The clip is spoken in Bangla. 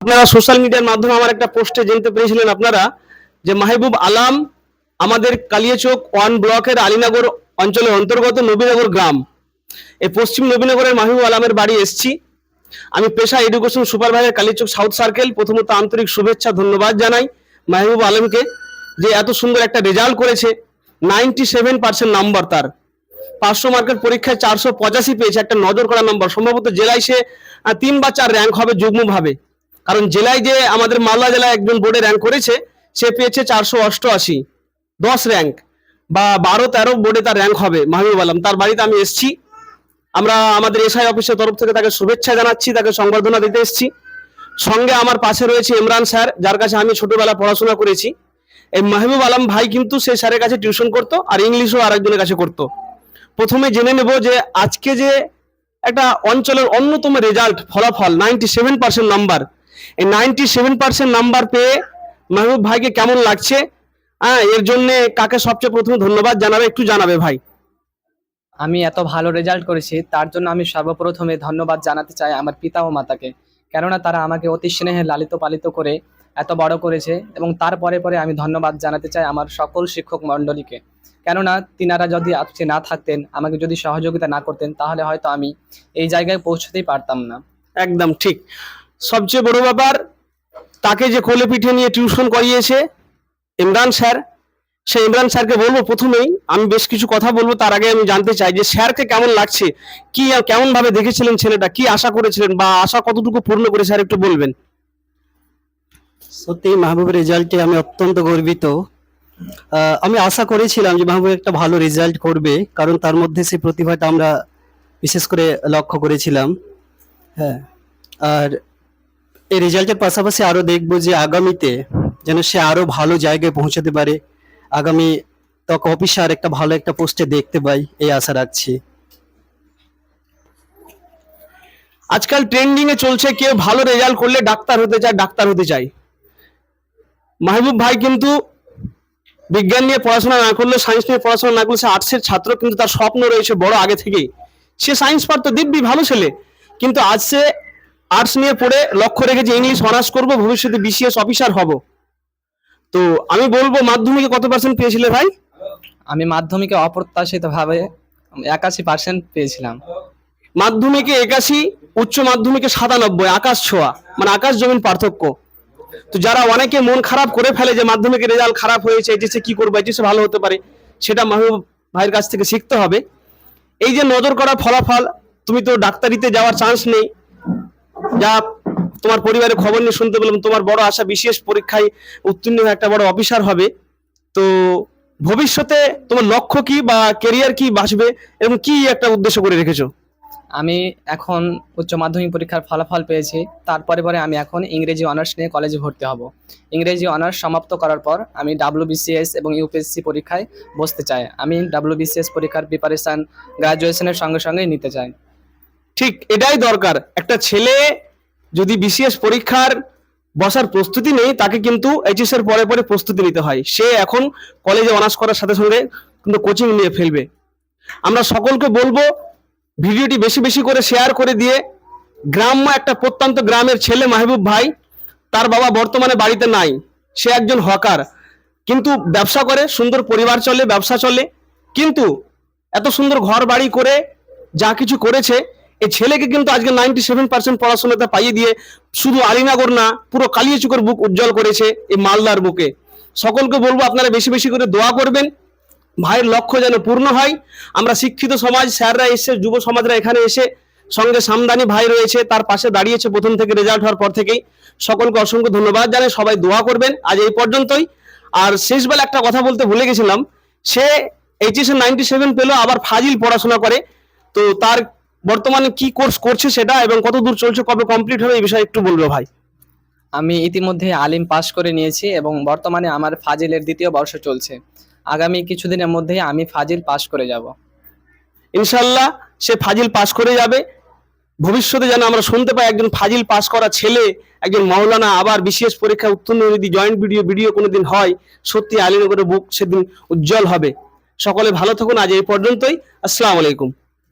আপনারা সোশ্যাল মিডিয়ার মাধ্যমে আমার একটা পোস্টে জানতে পেরেছিলেন আপনারা, যে মাহবুব আলাম আমাদের কালিয়াচক ওয়ান ব্লকের আলীনগর অঞ্চলের অন্তর্গত নবীনগর গ্রাম। এই পশ্চিম নবীনগরের মাহবুব আলামের বাড়ি এসেছি। আমি পেশা education supervisor Kaliachak south circle প্রথমত আন্তরিক শুভেচ্ছা, ধন্যবাদ জানাই মাহবুব আলমকে যে এত সুন্দর একটা রেজাল্ট করেছে। নাইনটি সেভেন পার্সেন্ট নাম্বার তার। পাঁচশো মার্কের পরীক্ষায় চারশো পঁচাশি পেয়েছে, একটা নজর করা নম্বর সম্ভবত জেলায় সে তিন বা চার র্যাঙ্ক হবে যুগ্মভাবে। কারণ জেলায় যে আমাদের মালদা জেলায় একজন বোর্ডে র্যাঙ্ক করেছে, সে পেয়েছে চারশো অষ্টআশি, দশ র্যাঙ্ক বা বারো তেরো বোর্ডে তার র্যাঙ্ক হবে মাহবুব আলম। তার বাড়িতে আমি এসছি। আমরা আমাদের এসআই অফিসের তরফ থেকে তাকে শুভেচ্ছা জানাচ্ছি, তাকে সংবর্ধনা দিতে এসেছি। সঙ্গে আমার পাশে রয়েছে ইমরান স্যার, যার কাছে আমি ছোটবেলা পড়াশোনা করেছি। এই মাহবুব আলম ভাই কিন্তু সেই স্যারের কাছে টিউশন করতো আর ইংলিশও আরেকজনের কাছে করতো। প্রথমে জেনে নেব যে আজকে যে একটা অঞ্চলের অন্যতম রেজাল্ট ফলাফল নাইনটি সেভেন পার্সেন্ট নাম্বার এই নাইনটি সেভেন পার্সেন্ট নাম্বার পেয়ে মাহবুব ভাইকে কেমন লাগছে? হ্যাঁ এর জন্য কাকে সবচেয়ে প্রথমে ধন্যবাদ জানাবে একটু জানাবে ভাই। আমি এত ভালো রেজাল্ট করেছি তার জন্য আমি সর্বপ্রথমে ধন্যবাদ জানাতে চাই আমার পিতা ও মাতাকে। কেননা তারা আমাকে অতি স্নেহে লালিত পালিত করে এত বড় করেছে এবং তারপরে পরে আমি ধন্যবাদ জানাতে চাই আমার সকল শিক্ষক মণ্ডলীকে। কেননা তিনারা যদি আজকে না থাকতেন আমাকে যদি সহযোগিতা না করতেন তাহলে হয়তো আমি এই জায়গায় পৌঁছতেই পারতাম না। একদম ঠিক। সবচেয়ে বড় ব্যাপার, তাকে যে কোলে পিঠে নিয়ে টিউশন করিয়েছে, ইমরান স্যার, সেই ইমরান স্যারকে বলব প্রথমেই, আমি বেশ কিছু কথা বলব, তার আগে আমি জানতে চাই যে স্যারকে কেমন লাগছে, কি কেমন ভাবে দেখেছিলেন ছেলেটা, কি আশা করেছিলেন, বা আশা কতটুকু পূর্ণ করে স্যার একটু বলবেন? সত্যি, মাহবুবের রেজাল্টে আমি অত্যন্ত গর্বিত। আমি আশা করেছিলাম যে মাহবুব একটা ভালো রেজাল্ট করবে, কারণ তার মধ্যে সেই প্রতিভাটা আমরা বিশেষ করে লক্ষ্য করেছিলাম। হ্যাঁ আর এই রেজাল্টের পাশাপাশি আরও দেখব যে আগামীতে যেন সে আরও ভালো জায়গায় পৌঁছাতে পারে। আগামী তক অফিসার একটা ভালো একটা পোস্টে দেখতে পাই, এই আশা রাখছি। আজকাল ট্রেন্ডিং এ চলছে, কেউ ভালো রেজাল্ট করলে ডাক্তার হতে চায়, ডাক্তার হতে চায়। মাহবুব ভাই কিন্তু বিজ্ঞান নিয়ে পড়াশোনা না করলে সায়েন্স নিয়ে পড়াশোনা না করলে সে আর্টসের ছাত্র, কিন্তু তার স্বপ্ন রয়েছে বড় আগে থেকেই। সে সায়েন্স পারতো দিব্যি ভালো ছেলে, কিন্তু আজ সে আর্টস নিয়ে পড়ে লক্ষ্য রেখেছে ইংলিশ অনার্স করব ভবিষ্যতে বিসিএস অফিসার হব। তো আমি বলব মাধ্যমিকে কত পার্সেন্ট পেয়েছিলে ভাই? আমি মাধ্যমিকে অপ্রত্যাশিতভাবে একাশি পার্সেন্ট পেয়েছিলাম। মাধ্যমিকে একাশি উচ্চ মাধ্যমিকে সাতানব্বই আকাশ ছোঁয়া মানে আকাশ জমিন পার্থক্য। তো যারা অনেকে মন খারাপ করে ফেলে যে মাধ্যমিকের রেজাল্ট খারাপ হয়েছে এইচএসে কি করব এইচএসে ভালো হতে পারে সেটা মাহবুব ভাইয়ের কাছ থেকে শিখতে হবে। এই যে নজর করা ফলাফল তুমি তো ডাক্তারিতে যাওয়ার চান্স নেই যা তোমার পরিবারের খবর নিয়ে শুনতে পেলাম, তোমার বড় আশা বিশেষ পরীক্ষায় উত্তীর্ণ একটা বড় অফিসার হবে। তো ভবিষ্যতে তোমার লক্ষ্য কি বা কেরিয়ার কি বাসবে এবং কি একটা উদ্দেশ্য করে রেখেছো? আমি এখন উচ্চ মাধ্যমিক পরীক্ষার ফলাফল পেয়েছি। তারপরে পরে আমি এখন ইংরেজি অনার্স নিয়ে কলেজে ভর্তি হব। ইংরেজি অনার্স সমাপ্ত করার পর আমি ডাব্লিউবিসিএস এবং ইউপিএসসি পরীক্ষায় বসতে চাই। আমি ডাব্লিউবিসিএস পরীক্ষার প্রিপারেশান গ্রাজুয়েশনের সঙ্গে সঙ্গেই নিতে চাই। ঠিক এটাই দরকার। একটা ছেলে যদি বিসিএস পরীক্ষার বসার প্রস্তুতি নেই তাকে কিন্তু এইচএস এর পরে পরে প্রস্তুতি নিতে হয়। সে এখন কলেজে অনার্স করার সাথে সঙ্গে কিন্তু কোচিং নিয়ে ফেলবে। আমরা সকলকে বলব ভিডিওটি বেশি বেশি করে শেয়ার করে দিয়ে গ্রাম্য একটা প্রত্যন্ত গ্রামের ছেলে মাহবুব ভাই, তার বাবা বর্তমানে বাড়িতে নাই। সে একজন হকার কিন্তু ব্যবসা করে, সুন্দর পরিবার চলে, ব্যবসা চলে। কিন্তু এত সুন্দর ঘর বাড়ি করে যা কিছু করেছে এই ছেলেকে কিন্তু আজকে নাইনটি সেভেন পার্সেন্ট পড়াশোনাতে পাইয়ে দিয়ে শুধু আলিনাগর না, পুরো কালিয়াচুকের বুক উজ্জ্বল করেছে এই মালদার বুকে। সকলকে বলব, আপনারা বেশি বেশি করে দোয়া করবেন। ভাইয়ের লক্ষ্য যেন পূর্ণ হয়। আমরা শিক্ষিত সমাজ, স্যাররা এসে, যুব সমাজরা এখানে এসে, সঙ্গে সামদানি ভাই রয়েছে, তার পাশে দাঁড়িয়েছে প্রথম থেকে রেজাল্ট হওয়ার পর থেকেই। সকলকে অসংখ্য ধন্যবাদ জানাই, সবাই দোয়া করবেন। আজ এই পর্যন্তই। আর শেষবেলা একটা কথা বলতে ভুলে গেছিলাম, সে এইচএস নাইনটি সেভেন পেল, আবার ফাজিল পড়াশোনা করে। তো তার বর্তমানে কি কোর্স করছে সেটা এবং কত দূর চলছে কবে কমপ্লিট হবে এই বিষয়ে একটু বলবে ভাই। আমি ইতিমধ্যে আলিম পাশ করে নিয়েছি এবং বর্তমানে আমার ফাজিলের দ্বিতীয় বর্ষ চলছে। আগামী কিছুদিনের মধ্যেই আমি ফাজিল পাশ করে যাব। ইনশাল্লাহ সে ফাজিল পাস করে যাবে। ভবিষ্যতে যেন আমরা শুনতে পাই একজন ফাজিল পাস করা ছেলে একজন মৌলানা আবার বিশেষ পরীক্ষা উত্তীর্ণ যদি জয়েন্ট ভিডিও ভিডিও কোনোদিন হয় সত্যি আলীনগরের বুক সেদিন উজ্জ্বল হবে। সকলে ভালো থাকুন আজ এই পর্যন্তই। আসসালামু আলাইকুম।